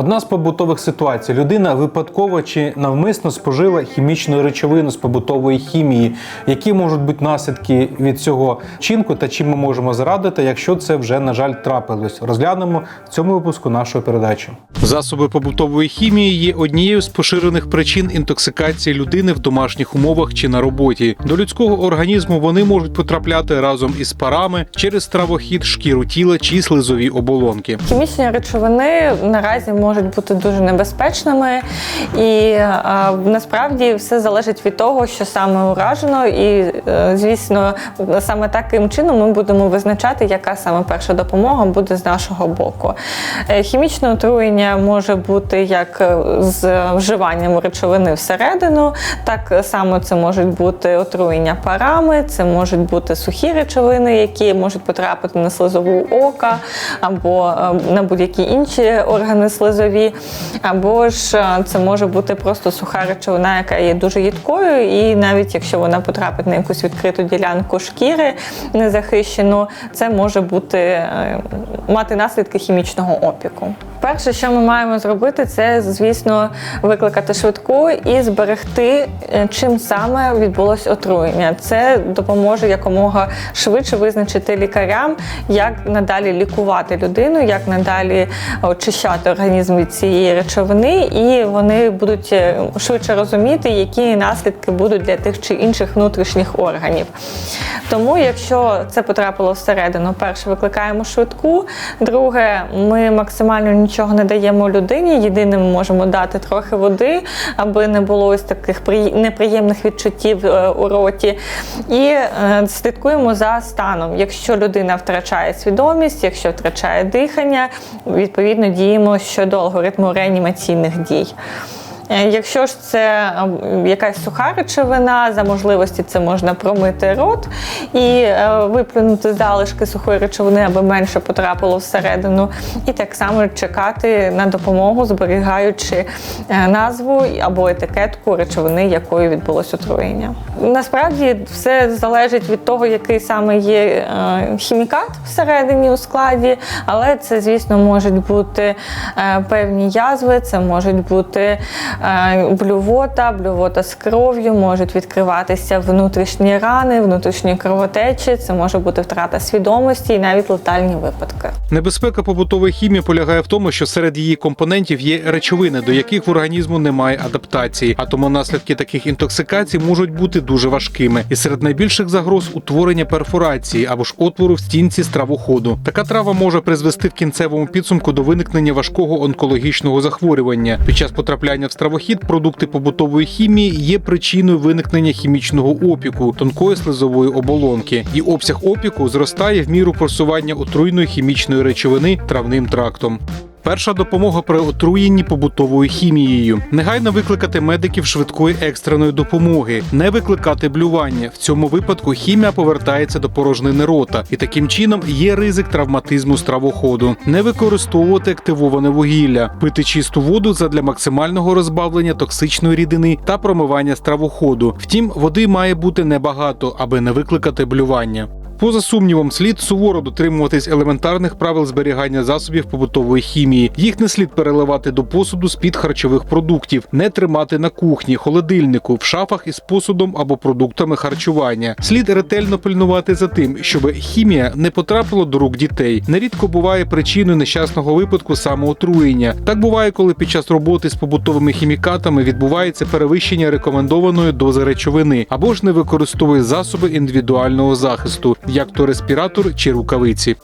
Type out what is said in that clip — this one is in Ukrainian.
Одна з побутових ситуацій: людина випадково чи навмисно спожила хімічну речовину з побутової хімії, які можуть бути наслідки від цього чинку та чим ми можемо зарадити, якщо це вже на жаль трапилось. Розглянемо в цьому випуску нашої передачі. Засоби побутової хімії є однією з поширених причин інтоксикації людини в домашніх умовах чи на роботі. До людського організму вони можуть потрапляти разом із парами через травохід, шкіру тіла чи слизові оболонки. Хімічні речовини наразі можуть бути дуже небезпечними, і а, насправді все залежить від того, що саме уражено, і е, звісно, саме таким чином ми будемо визначати, яка саме перша допомога буде з нашого боку. Е, Хімічне отруєння може бути як е, з вживанням речовини всередину, так само це можуть бути отруєння парами, це можуть бути сухі речовини, які можуть потрапити на слизову ока або е, на будь-які інші органи слизові, або ж е, це може бути просто суха речовина, яка є дуже їдкою, і навіть якщо вона потрапить на якусь відкриту ділянку шкіри незахищену, це може бути е, мати наслідки хімічного опіку. Перше, що ми маємо зробити, це звісно викликати швидку і зберегти, е, чим саме відбулось отруєння. Це допоможе якомога швидше визначити лікарям, як надалі лікувати людину, як надалі очищати організм від цієї речовини, і вони будуть е, швидше розуміти, які наслідки будуть для тих чи інших внутрішніх органів. Тому, якщо це потрапило всередину, перше викликаємо швидку. Друге, ми максимально нічого не даємо людині. Єдине, ми можемо дати трохи води, аби не було ось таких неприємних відчуттів е, у роті. І е, слідкуємо за станом. Якщо людина втрачає свідомість, якщо втрачає дихання, відповідно діємо щодо алгоритму реанімаційних дій. Е, Якщо ж це е, якась суха речовина, за можливості це можна промити рот і е, виплюнути залишки сухої речовини, аби менше потрапило всередину, і так само чекати на допомогу, зберігаючи е, назву або етикетку речовини, якою відбулось отруєння. Насправді все залежить від того, який саме є хімікат всередині у складі, але це, звісно, можуть бути певні язви, це можуть бути блювота, блювота з кров'ю, можуть відкриватися внутрішні рани, внутрішні кровотечі, це може бути втрата свідомості і навіть летальні випадки. Небезпека побутової хімії полягає в тому, що серед її компонентів є речовини, до яких в організму немає адаптації, а тому наслідки таких інтоксикацій можуть бути дуже важкими. І серед найбільших загроз утворення перфорації або ж отвору в стінці стравоходу. Така трава може призвести в кінцевому підсумку до виникнення важкого онкологічного захворювання. Під час потрапляння в стравохід продукти побутової хімії є причиною виникнення хімічного опіку тонкої слизової оболонки, і обсяг опіку зростає в міру просування отруйної хімічної речовини травним трактом. Перша допомога при отруєнні побутовою хімією. Негайно викликати медиків швидкої екстреної допомоги, не викликати блювання. В цьому випадку хімія повертається до порожнини рота, і таким чином є ризик травматизму стравоходу. Не використовувати активоване вугілля, пити чисту воду задля максимального розбавлення токсичної рідини та промивання стравоходу. Втім, води має бути небагато, аби не викликати блювання. Поза сумнівом, слід суворо дотримуватись елементарних правил зберігання засобів побутової хімії. Їх не слід переливати до посуду з-під харчових продуктів, не тримати на кухні, холодильнику, в шафах із посудом або продуктами харчування. Слід ретельно пильнувати за тим, щоб хімія не потрапила до рук дітей. Нерідко буває причиною нещасного випадку самоотруєння. Так буває, коли під час роботи з побутовими хімікатами відбувається перевищення рекомендованої дози речовини або ж не використовує засоби індивідуального захисту, як то респіратор чи рукавиці.